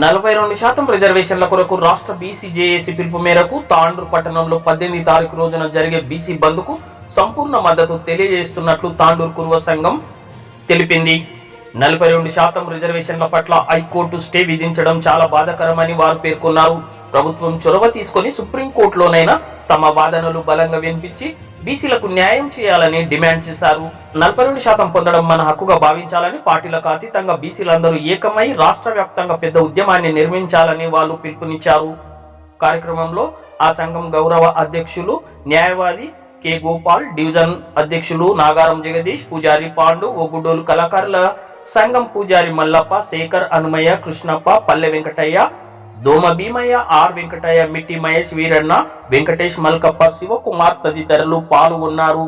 నలభై రెండు శాతం రిజర్వేషన్ల కొరకు రాష్ట్ర బీసీ జేఏసీ పిలుపు మేరకు తాండ్రు పట్టణంలో పద్దెనిమిది తారీఖు రోజున జరిగే బీసీ బంద్కు సంపూర్ణ మద్దతు తెలియజేస్తున్నట్లు తాండూరు కురువ సంఘం తెలిపింది. నలభై రెండు శాతం రిజర్వేషన్ల పట్ల హైకోర్టు స్టే విధించడం చాలా బాధాకరమని వారు పేర్కొన్నారు. ప్రభుత్వం చొరవ తీసుకొని సుప్రీంకోర్టులోనైనా తమ వాదనలు బలంగా వినిపించి బీసీలకు న్యాయం చేయాలని డిమాండ్ చేశారు. నలభై రెండు శాతం పొందడం మన హక్కుగా భావించాలని పార్టీలకు అతీతంగా బీసీలందరూ ఏకమై రాష్ట్ర వ్యాప్తంగా పెద్ద ఉద్యమాన్ని నిర్మించాలని వాళ్ళు పిలుపునిచ్చారు. కార్యక్రమంలో ఆ సంఘం గౌరవ అధ్యక్షులు న్యాయవాది కె. గోపాల్ డివిజన్ అధ్యక్షులు నాగారం జగదీష్ పూజారి పాండు ఒగ్గుడోలు కళాకారుల సంఘం పూజారి మల్లప్ప శేఖర్ అనుమయ్య కృష్ణప్ప పల్లె వెంకటయ్య దోమ భీమయ్య ఆర్ వెంకటయ్య మిట్టి మహేష్ వీరన్న వెంకటేష్ మల్కప్ప శివకుమార్ తదితరులు పాల్గొన్నారు.